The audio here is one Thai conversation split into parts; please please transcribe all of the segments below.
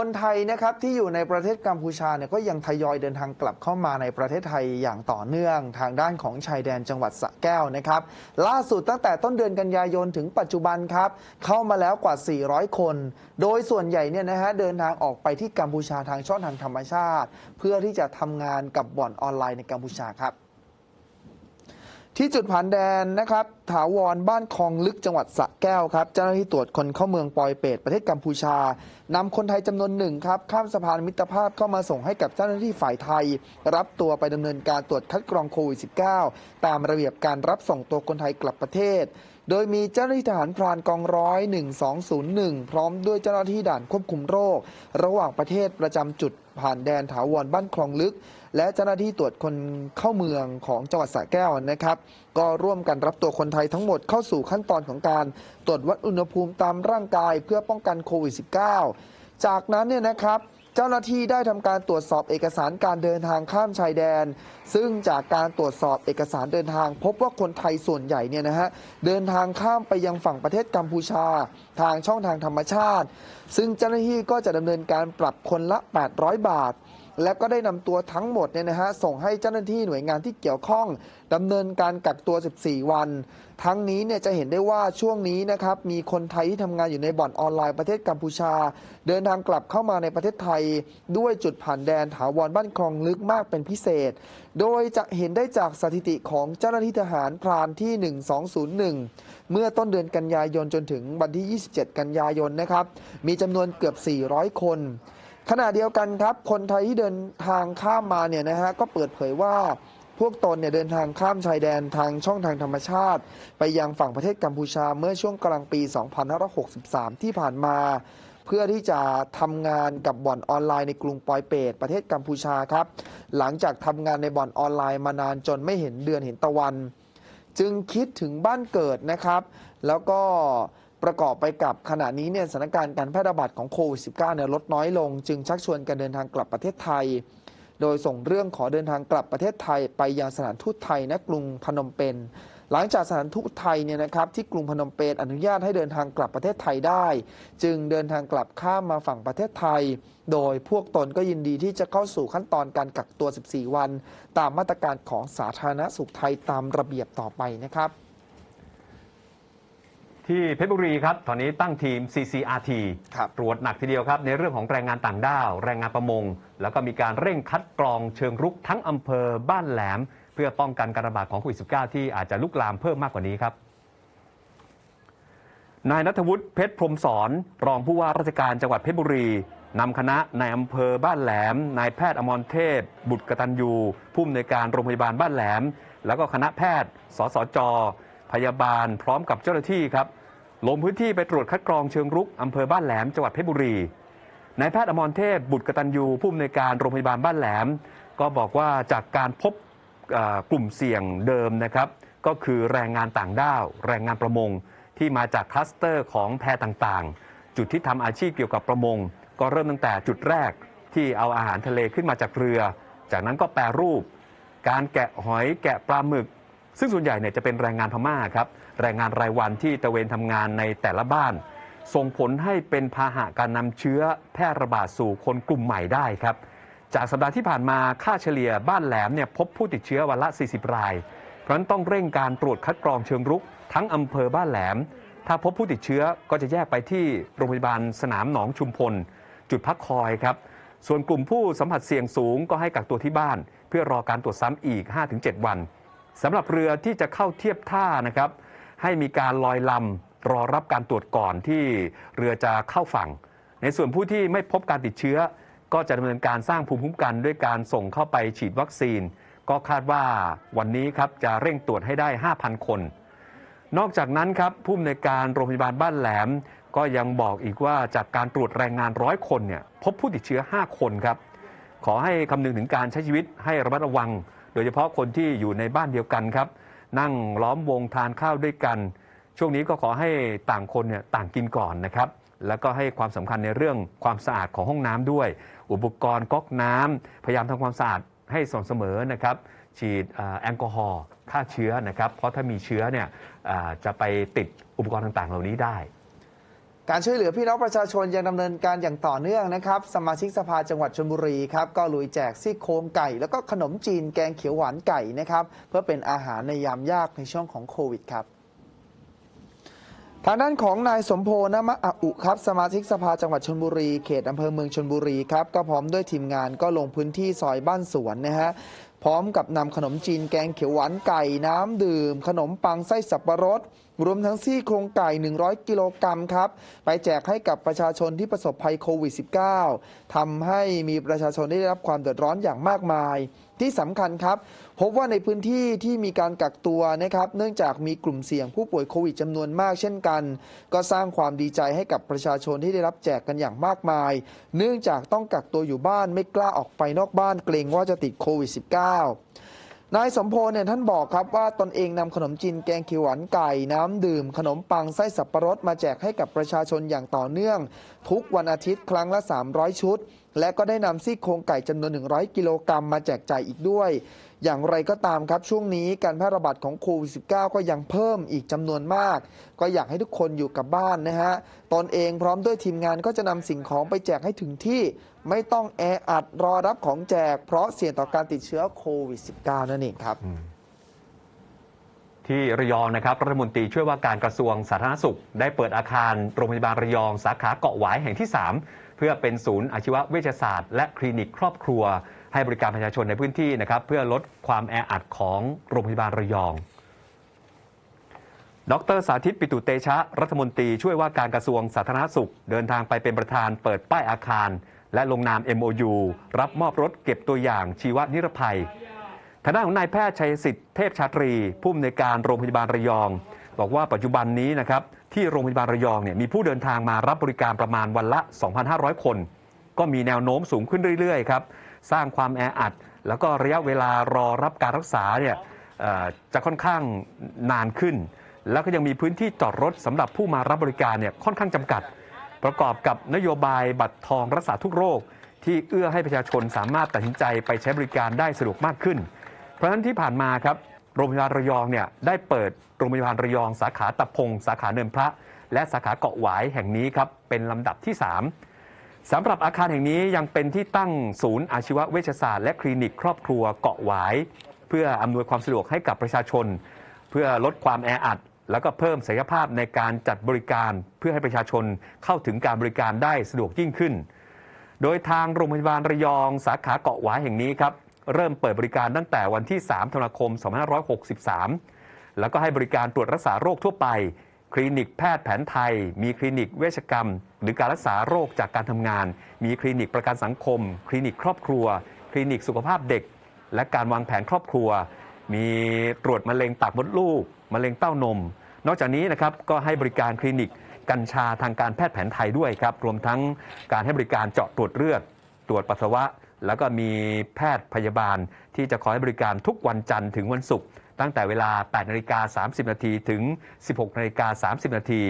คนไทยนะครับที่อยู่ในประเทศกัมพูชาเนี่ยก็ยังทยอยเดินทางกลับเข้ามาในประเทศไทยอย่างต่อเนื่อง ทางด้านของชายแดนจังหวัดสระแก้วนะครับล่าสุดตั้งแต่ต้นเดือนกันยายนถึงปัจจุบันครับเข้ามาแล้วกว่า 400 คน โดยส่วนใหญ่เนี่ยนะฮะเดินทางออกไปที่กัมพูชาทางช่องทางธรรมชาติ เพื่อที่จะทำงานกับบ่อนออนไลน์ในกัมพูชาครับ ที่จุดผ่านแดนนะครับ ถาวรบ้านคลองลึกจังหวัดสระแก้วครับ เจ้าหน้าที่ตรวจคนเข้าเมืองปอยเปตประเทศกัมพูชานำคนไทยจำนวนหนึ่งครับ ข้ามสะพานมิตรภาพเข้ามาส่งให้กับเจ้าหน้าที่ฝ่ายไทย รับตัวไปดำเนินการตรวจคัดกรองโควิด -19 ตามระเบียบการรับส่งตัวคนไทยกลับประเทศ โดยมีเจ้าหน้าที่ทหารพรานกองร้อย 1201 พร้อมด้วยเจ้าหน้าที่ด่านควบคุมโรค ระหว่างประเทศประจำจุด ผ่านแดนถาวรบ้านคลองลึก และเจ้าหน้าที่ตรวจคนเข้าเมืองของจังหวัดสระแก้วนะครับ ก็ร่วมกันรับตัวคนไทยทั้งหมดเข้าสู่ขั้นตอนของการตรวจวัดอุณหภูมิตามร่างกายเพื่อป้องกันโควิด -19 จากนั้นเนี่ยนะครับ จ้าหน้าที่ได้ทำการตรวจสอบเอกสารการเดินทางข้ามชายแดน ซึ่งจากการตรวจสอบเอกสารเดินทาง พบว่าคนไทยส่วนใหญ่เนี่ยนะฮะเดินทางข้ามไปยังฝั่งประเทศกัมพูชา ทางช่องทางธรรมชาติ ซึ่งเจ้าหน้าที่ก็จะดำเนินการปรับคนละ 800 บาท แล้วก็ได้นำตัวทั้งหมดเนี่ยนะฮะส่งให้เจ้าหน้าที่หน่วยงานที่เกี่ยวข้องดำเนินการกักตัว 14 วัน ทั้งนี้เนี่ยจะเห็นได้ว่าช่วงนี้นะครับมีคนไทยที่ทำงานอยู่ในบ่อนออนไลน์ประเทศกัมพูชา เดินทางกลับเข้ามาในประเทศไทย ด้วยจุดผ่านแดนถาวรบ้านคลองลึกมากเป็นพิเศษ โดยจะเห็นได้จากสถิติของเจ้าหน้าที่ทหารพรานที่ 1201 เมื่อต้นเดือนกันยายนจนถึงวันที่ 27 กันยายนนะครับมีจำนวนเกือบ 400 คน ขณะเดียวกันครับ คนไทยที่เดินทางข้ามมาเนี่ยนะฮะก็เปิดเผยว่าพวกตนเนี่ยเดินทางข้ามชายแดนทางช่องทางธรรมชาติ ไปยังฝั่งประเทศกัมพูชาเมื่อช่วงกลางปี 2563 ที่ผ่านมา เพื่อที่จะทำงานกับบ่อนออนไลน์ในกรุงปอยเปตประเทศกัมพูชาครับ หลังจากทำงานในบ่อนออนไลน์มานานจนไม่เห็นเดือนเห็นตะวัน จึงคิดถึงบ้านเกิดนะครับ แล้วก็ ประกอบไปกับขณะนี้เนี่ยสถานการณ์การแพร่ระบาดของโควิด -19 เนี่ยลดน้อยลง จึงชักชวนการเดินทางกลับประเทศไทย โดยส่งเรื่องขอเดินทางกลับประเทศไทย ไปยังสถานทูตไทยณกรุงพนมเปญหลังจากสถานทูตไทยเนี่ยนะครับที่กรุงพนมเปญอนุญาตให้เดินทางกลับประเทศไทยได้ จึงเดินทางกลับข้ามมาฝั่งประเทศไทย โดยพวกตนก็ยินดีที่จะเข้าสู่ขั้นตอนการกักตัว 14 วัน ตามมาตรการของสาธารณสุขไทยตามระเบียบต่อไปนะครับ ที่เพชรบุรีครับ ตอนนี้ตั้งทีม CCRT ครับ ตรวจหนักทีเดียวครับ ในเรื่องของแรงงานต่างด้าว แรงงานประมง แล้วก็มีการเร่งคัดกรองเชิงรุกทั้งอำเภอบ้านแหลม เพื่อป้องกันการระบาดของโควิด -19 ที่อาจจะลุกลามเพิ่มมากกว่านี้ครับ นายนัทวุฒิเพชรพรหมสอน รองผู้ว่าราชการจังหวัดเพชรบุรีนำคณะนายอำเภอบ้านแหลม นายแพทย์อมรเทพ บุตรกตัญญูผู้อำนวยการโรงพยาบาลบ้านแหลม แล้วก็คณะแพทย์ สสจ พยาบาลพร้อมกับเจ้าหน้าที่ครับลงพื้นที่ไปตรวจคัดกรองเชิงรุกอำเภอบ้านแหลมจังหวัดเพชรบุรีนายแพทย์อมรเทพบุตรกตัญญูผู้อำนวยการโรงพยาบาลบ้านแหลม ก็บอกว่าจากการพบกลุ่มเสี่ยงเดิมนะครับ ก็คือแรงงานต่างด้าว แรงงานประมง ที่มาจากคลัสเตอร์ของแพต่างๆ จุดที่ทำอาชีพเกี่ยวกับประมง ก็เริ่มตั้งแต่จุดแรกที่เอาอาหารทะเลขึ้นมาจากเรือ จากนั้นก็แปรรูป การแกะหอยแกะปลาหมึก ซึ่งส่วนใหญ่เนี่ยจะเป็นแรงงานพม่าครับแรงงานรายวันที่ตะเวนทำงานในแต่ละบ้าน ส่งผลให้เป็นพาหะการนำเชื้อแพร่ระบาดสู่คนกลุ่มใหม่ได้ครับ จากสัปดาห์ที่ผ่านมาค่าเฉลี่ยบ้านแหลมเนี่ยพบผู้ติดเชื้อวันละ 40 ราย เพราะฉะนั้นต้องเร่งการตรวจคัดกรองเชิงรุก ทั้งอำเภอบ้านแหลม ถ้าพบผู้ติดเชื้อก็จะแยกไปที่โรงพยาบาลสนามหนองชุมพล จุดพักคอยครับส่วนกลุ่มผู้สัมผัสเสี่ยงสูงก็ให้กักตัวที่บ้าน เพื่อรอการตรวจซ้ำอีก 5-7 วัน สำหรับเรือที่จะเข้าเทียบท่านะครับให้มีการลอยลำรอรับการตรวจก่อนที่เรือจะเข้าฝั่ง ในส่วนผู้ที่ไม่พบการติดเชื้อ ก็จะดำเนินการสร้างภูมิคุ้มกันด้วยการส่งเข้าไปฉีดวัคซีน ก็คาดว่าวันนี้ครับจะเร่งตรวจให้ได้ 5,000 คน นอกจากนั้นครับผู้อำนวยการโรงพยาบาลบ้านแหลม ก็ยังบอกอีกว่าจากการตรวจแรงงานร้อยคนเนี่ยพบผู้ติดเชื้อ 5 คนครับขอให้คำนึงถึงการใช้ชีวิตให้ระมัดระวัง โดยเฉพาะคนที่อยู่ในบ้านเดียวกันครับ นั่งล้อมวงทานข้าวด้วยกัน ช่วงนี้ก็ขอให้ต่างคนเนี่ยต่างกินก่อนนะครับ แล้วก็ให้ความสำคัญในเรื่องความสะอาดของห้องน้ำด้วย อุปกรณ์ก๊อกน้ำพยายามทำความสะอาดให้สม่ำเสมอนะครับ ฉีดแอลกอฮอล์ฆ่าเชื้อนะครับ เพราะถ้ามีเชื้อเนี่ยจะไปติดอุปกรณ์ต่างๆ เหล่านี้ได้ การช่วยเหลือพี่น้องประชาชนยังดำเนินการอย่างต่อเนื่องนะครับ สมาชิกสภาจังหวัดชลบุรีครับก็ลุยแจกซี่โครงไก่ แล้วก็ขนมจีนแกงเขียวหวานไก่นะครับเพื่อเป็นอาหารในยามยากในช่วงของโควิดครับทางด้านของนายสมโพนมะอะอุครับ สมาชิกสภาจังหวัดชลบุรี เขตอำเภอเมืองชลบุรีครับ ก็พร้อมด้วยทีมงานก็ลงพื้นที่ซอยบ้านสวนนะฮะ พร้อมกับนำขนมจีนแกงเขียวหวานไก่น้ำดื่ม ขนมปังไส้สับปะรด รวมทั้งซี่โครงไก่ 100 กิโลกรัมครับ ไปแจกให้กับประชาชนที่ประสบภัยโควิด -19 ทำให้มีประชาชนได้รับความเดือดร้อนอย่างมากมาย ที่สำคัญครับ พบว่าในพื้นที่ที่มีการกักตัวนะครับ เนื่องจากมีกลุ่มเสี่ยงผู้ป่วยโควิดจำนวนมากเช่นกัน ก็สร้างความดีใจให้กับประชาชนที่ได้รับแจกกันอย่างมากมาย เนื่องจากต้องกักตัวอยู่บ้านไม่กล้าออกไปนอกบ้านเกรงว่าจะติดโควิด -19 นายสมโพลเนี่ยท่านบอกครับว่าตนเองนำขนมจีนแกงเขียวหวานไก่ น้ำดื่ม ขนมปังไส้สับปะรดมาแจกให้กับประชาชนอย่างต่อเนื่อง ทุกวันอาทิตย์ครั้งละ 300 ชุด และก็ได้นำซี่โครงไก่จำนวน 100 กิโลกรัมมาแจกจ่ายอีกด้วย อย่างไรก็ตามครับช่วงนี้การแพร่ระบาดของโควิด -19 ก็ยังเพิ่มอีกจำนวนมาก ก็อยากให้ทุกคนอยู่กับบ้านนะฮะ ตนเองพร้อมด้วยทีมงานก็จะนำสิ่งของไปแจกให้ถึงที่ไม่ต้องแออัดรอรับของแจก เพราะเสี่ยงต่อการติดเชื้อโควิด -19 นั่นเองครับที่ระยองนะครับรัฐมนตรีช่วยว่าการกระทรวงสาธารณสุข ได้เปิดอาคารโรงพยาบาลระยอง สาขาเกาะหวายแห่งที่ 3 พื่อเป็นศูนย์อาชีวเวชศาสตร์ และคลินิกครอบครัว ให้บริการประชาชนในพื้นที่นะครับเพื่อลดความแออัดของโรงพยาบาลระยอง ดรสาธิตปิตุเตชะ รัฐมนตรีช่วยว่าการกระทรวงสาธารณสุข เดินทางไปเป็นประธานเปิดป้ายอาคาร และลงนาม MOU รับมอบรถเก็บตัวอย่างชีวนิรภัยทางด้านของนายแพทย์ชัยสิทธิ์เทพชาตรีผู้อำนวยการโรงพยาบาลระยอง บอกว่าปัจจุบันนี้นะครับที่โรงพยาบาลระยองเนี่ยมีผู้เดินทางมารับบริการประมาณวันละ 2,500 คน ก็มีแนวโน้มสูงขึ้นเรื่อยๆครับสร้างความแออัด แล้วก็ระยะเวลารอรับการรักษาเนี่ยจะค่อนข้างนานขึ้น แล้วก็ยังมีพื้นที่จอดรถสำหรับผู้มารับบริการเนี่ยค่อนข้างจำกัด ประกอบกับนโยบายบัตรทองรักษาทุกโรค ที่เอื้อให้ประชาชนสามารถตัดสินใจไปใช้บริการได้สะดวกมากขึ้น เพราะฉะนั้นที่ผ่านมาครับ รงพยาบาลระยองเนี่ยได้เปิดโรงพยาบาลระยองสาขาตะพง สาขาเนินพระ และสาขาเกาะหวายแห่งนี้ครับเป็นลำดับที่ 3สำหรับอาคารแห่งนี้ยังเป็นที่ตั้งศูนย์อาชีวเวชศาสตร์และคลินิกครอบครัวเกาะหวาย เพื่ออำนวยความสะดวกให้กับประชาชน เพื่อลดความแออัด แล้วก็เพิ่มศักยภาพในการจัดบริการ เพื่อให้ประชาชนเข้าถึงการบริการได้สะดวกยิ่งขึ้น โดยทางโรงพยาบาลระยอง สาขาเกาะหวายแห่งนี้ครับ เริ่มเปิดบริการตั้งแต่วันที่ 3 ธันวาคม 2563 แล้วก็ให้บริการตรวจรักษาโรคทั่วไป คลินิกแพทย์แผนไทย มีคลินิกเวชกรรม หรือการรักษาโรคจากการทำงาน มีคลินิกประกันสังคม คลินิกครอบครัว คลินิกสุขภาพเด็ก และการวางแผนครอบครัว มีตรวจมะเร็งปากมดลูกมะเร็งเต้านม นอกจากนี้นะครับก็ให้บริการคลินิกกัญชาทางการแพทย์แผนไทยด้วยครับ รวมทั้งการให้บริการเจาะตรวจเลือด ตรวจปัสสาวะ แล้วก็มีแพทย์พยาบาลที่จะคอยให้บริการทุกวันจันทร์ถึงวันศุกร์ตั้งแต่เวลา 8นาฬิกา30 นาทีถึง 16นาฬิกา30 นาที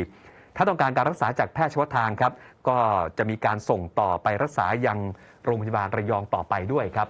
ถ้าต้องการการรักษาจากแพทย์เฉพาะทางครับ ก็จะมีการส่งต่อไปรักษายังโรงพยาบาลระยองต่อไปด้วยครับ